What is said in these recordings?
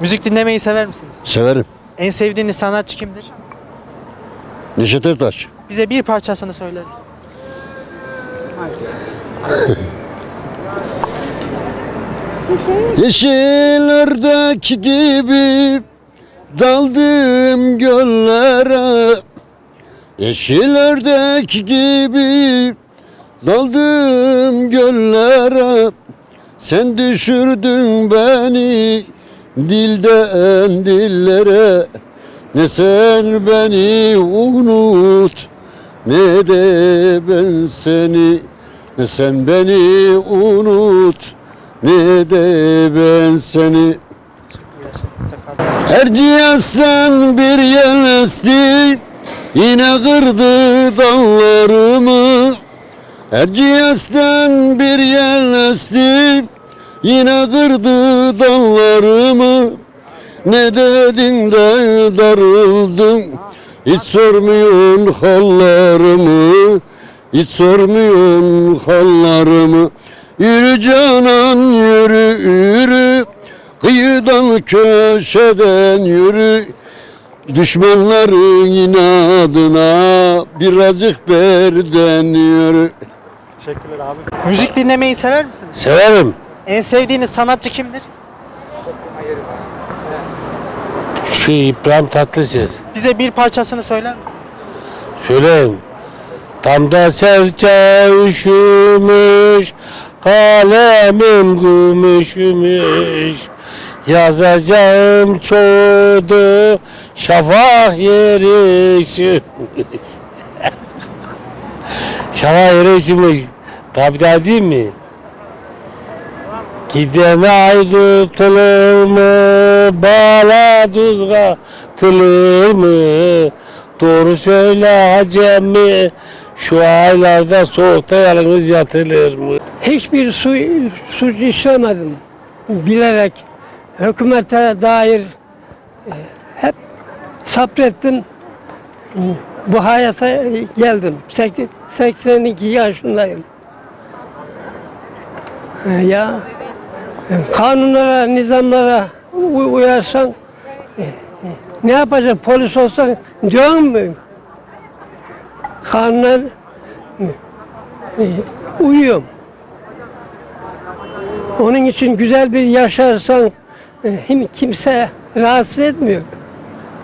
Müzik dinlemeyi sever misiniz? Severim. En sevdiğiniz sanatçı kimdir? Neşet Ertaş. Bize bir parçasını söyler misiniz? Yeşillerdeki gibi daldım göllere Yeşillerdeki gibi daldım göllere Sen düşürdün beni dilden dillere Ne sen beni unut ne de ben seni Ne sen beni unut ne de ben seni. Erciyes'ten bir yel esti Yine kırdı dallarımı. Erciyes'ten bir yel esti Yine kırdı dallarımı. Ne dedin de darıldın Hiç sormuyorsun hallarımı. Hiç sormuyorsun hallarımı. Yürü canan yürü yürü. Kıyıdan köşeden yürü. Düşmanların inadına Birazcık berden yürü. Teşekkürler abi. Müzik dinlemeyi sever misiniz? Severim. En sevdiğiniz sanatçı kimdir? Şu İbrahim Tatlıses. Bize bir parçasını söyler misiniz? Söyleyeyim. Tam da serçe üşümüş, kalemim gümüşümüş. Yazacağım çoğdu, şafak yeri üşümüş. şafak yeri üşümüş. Tabi değil mi? Giden ay tutulur mu? Bala tuz katılır mı? Doğru söyle hacemi Şu aylarda soğukta yalnız yatılır mı? hiçbir su, suç işlemedim. Bilerek hükümete dair e, hep sabrettim. Bu hayata geldim. Sek- 82 yaşındayım. E, Ya kanunlara, nizamlara uy- uyarsan e, e, ne yapacaksın? Polis olsan diyor mu? Kanunlar e, uyuyorum. Onun için güzel bir yaşarsan hem kimse rahatsız etmiyor.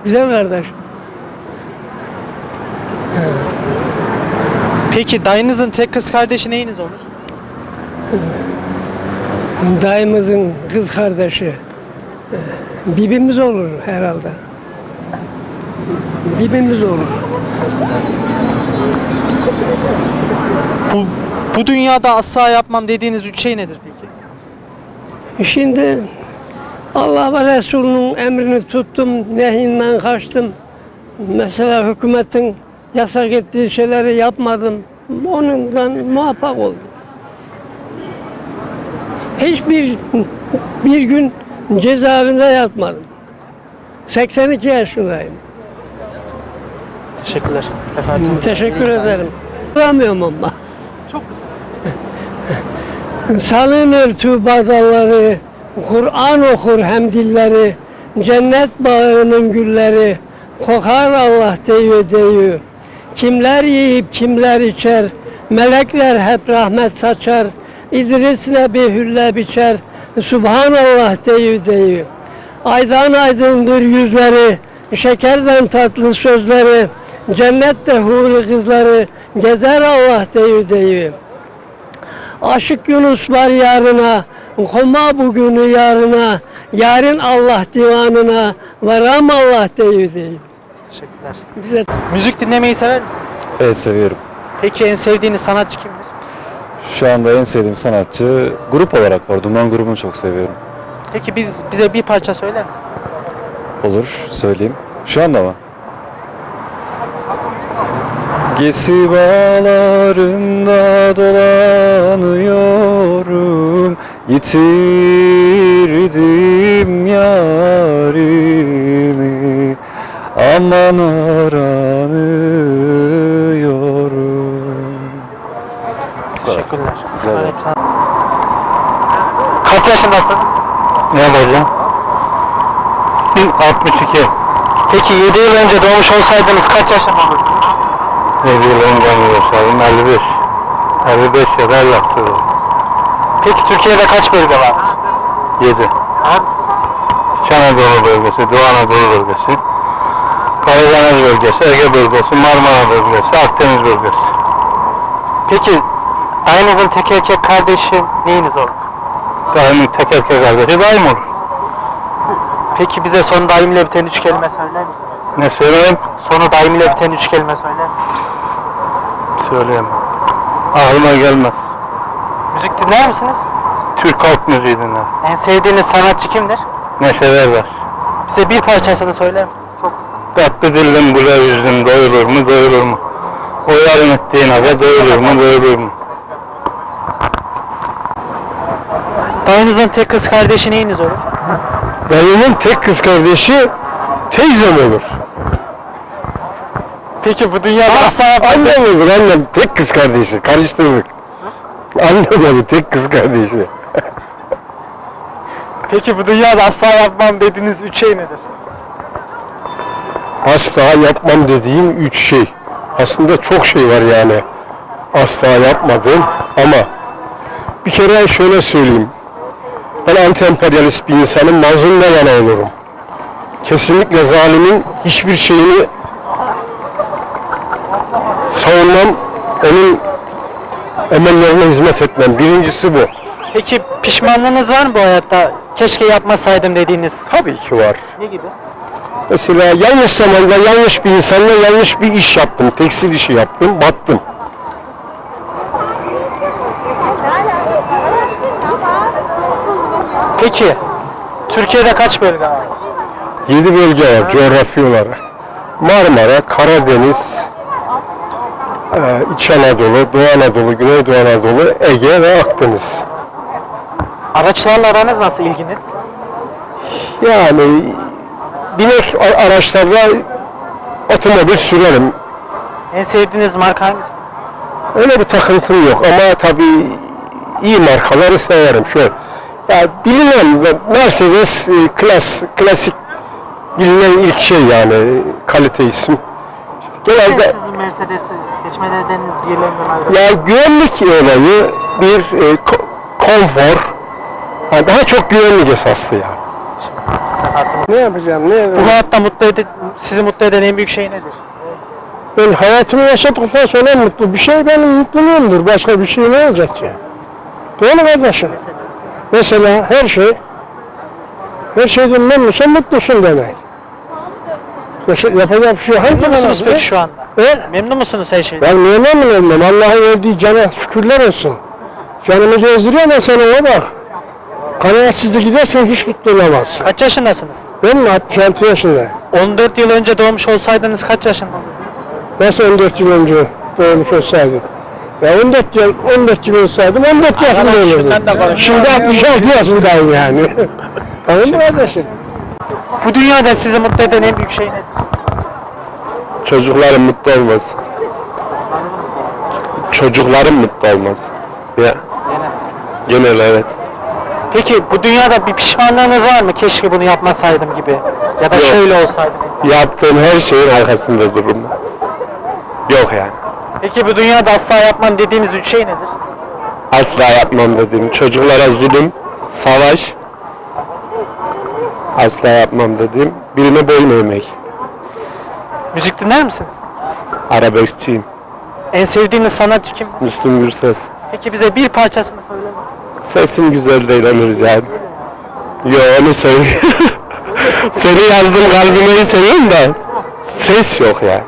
Güzel kardeş. Peki dayınızın tek kız kardeşi neyiniz olur? Dayımızın kız kardeşi. Bibimiz olur herhalde. Bibimiz olur. Bu, bu dünyada asla yapmam dediğiniz üç şey nedir peki? Şimdi Allah ve Resulünün emrini tuttum, nehinden kaçtım. Mesela hükümetin yasak ettiği şeyleri yapmadım. Onundan muvaffak oldum. Hiçbir bir gün cezaevinde yatmadım. 82 yaşındayım. Teşekkürler. Sefahatiniz. Teşekkür ederim. Duramıyorum ama. Çok kısa. Salınır tuğba dalları, Kur'an okur hem dilleri, cennet bağının gülleri, kokar Allah deyü deyü. Kimler yiyip kimler içer, melekler hep rahmet saçar, İdris Nebi hülle biçer, Subhanallah deyü deyü. Aydan aydındır yüzleri, şekerden tatlı sözleri, cennette huri kızları, gezer Allah deyü deyü. Aşık Yunus var yarına, koma bugünü yarına, yarın Allah divanına, varam Allah deyü deyü. Teşekkürler. Bize Müzik dinlemeyi sever misiniz? Evet seviyorum. Peki en sevdiğiniz sanatçı kimdir? Şu anda en sevdiğim sanatçı grup olarak var. Duman grubunu çok seviyorum. Peki biz bize bir parça söyler misiniz? Olur söyleyeyim. Şu anda mı? Gesi bağlarında dolanıyorum Yitirdim yarimi Aman aranıyorum yaşındasınız? Ne hocam? 62. Peki 7 yıl önce doğmuş olsaydınız kaç yaşında olurdunuz? 7 yıl önce mi yaşadım? 55. 55 ya da 50 Peki Türkiye'de kaç bölge var? 7. İç Anadolu bölgesi, Doğu Anadolu bölgesi, Karadeniz bölgesi, Ege bölgesi, Marmara bölgesi, Akdeniz bölgesi. Peki dayınızın tek erkek kardeşi neyiniz olur? Daimin tek erkek kardeşi daim olur. Peki bize sonu daim ile biten üç kelime söyler misiniz? Ne söyleyeyim? Sonu daim ile biten üç kelime söyler misiniz? Söyleyeyim. Aklıma gelmez. Müzik dinler misiniz? Türk halk müziği dinler. En sevdiğiniz sanatçı kimdir? Neşe Erber. Bize bir parçasını söyler misiniz? Çok Tatlı dillim güler yüzüm doyulur mu doyulur mu? O yarın ettiğin aga doyulur mu doyulur mu? Dayınızın tek kız kardeşi neyiniz olur? Dayımın tek kız kardeşi teyzem olur. Peki bu dünyada asla Annem olur annem tek kız kardeşi karıştırdık. Annem olur tek kız kardeşi. Peki bu dünyada asla yapmam dediğiniz üç şey nedir? Asla yapmam dediğim üç şey. Aslında çok şey var yani. Asla yapmadığım ama bir kere şöyle söyleyeyim. Ben anti-emperyalist bir insanım, mazlumla yana olurum. Kesinlikle zalimin hiçbir şeyini savunmam, onun emellerine hizmet etmem. Birincisi bu. Peki pişmanlığınız var mı bu hayatta? Keşke yapmasaydım dediğiniz. Tabii ki var. Ne gibi? Mesela yanlış zamanda yanlış bir insanla yanlış bir iş yaptım. Tekstil işi yaptım, battım. Peki Türkiye'de kaç bölge var? 7 bölge var coğrafi olarak. Marmara, Karadeniz, eee, İç Anadolu, Doğu Anadolu, Güneydoğu Anadolu, Ege ve Akdeniz. Araçlarla aranız nasıl ilginiz? Yani binek araçlarla otomobil sürerim. En sevdiğiniz marka hangisi? Öyle bir takıntım yok ama tabii iyi markaları severim. Şöyle, ya bilinen Mercedes e, klas, klasik bilinen ilk şey yani kalite isim. İşte genelde Sizin Mercedes'i seçme nedeniniz diğerlerinden ayrı. ya güvenlik olayı bir e, ko- konfor. Ha, daha çok güvenlik esaslı yani. Sıhhatiniz. Ne yapacağım? Ne Bu hayatta mutlu eden, sizi mutlu eden en büyük şey nedir? Ben hayatımı yaşadıktan sonra en mutlu bir şey benim mutluluğumdur. Başka bir şey ne olacak ki? Değil mi kardeşim? Mesela her şey, her şeyden memnunsan mutlusun demek. Yaşa, yapacak bir şey yok. Hangi Memnun musunuz peki şu anda? He? Memnun musunuz her şeyden? Ben niye memnun olmam? Allah'ın verdiği cana şükürler olsun. Canımı gezdiriyor ben sana ona bak. Kanaatsizlik gidersen hiç mutlu olamazsın. Kaç yaşındasınız? Ben mi 66 yaşındayım? 14 yıl önce doğmuş olsaydınız kaç yaşında olurdunuz? Nasıl 14 yıl önce doğmuş olsaydım? Ya 14 yıl, 14 yıl olsaydım 14 yaşında olurdum. Şimdi 66 yaşındayım yani. tamam mı kardeşim? Bu dünyada sizi mutlu eden en büyük şey nedir? Çocuklarım mutlu olmaz. Çocuklarım mutlu olmaz. Ya. Genel evet. Peki bu dünyada bir pişmanlığınız var mı? Keşke bunu yapmasaydım gibi. Ya da Yok. şöyle olsaydı mesela. Yaptığım her şeyin arkasında dururum. Yok yani. Peki bu dünyada asla yapmam dediğiniz üç şey nedir? Asla yapmam dedim. Çocuklara zulüm, savaş. Asla yapmam dedim. Birine boyun eğmek. Müzik dinler misiniz? Arabeskçiyim. En sevdiğiniz sanatçı kim? Müslüm Gürses. Peki bize bir parçasını söyler misiniz? Sesin güzel de inanırız yani. Yo onu söyle. Seni yazdım kalbime seviyorum da ses yok ya.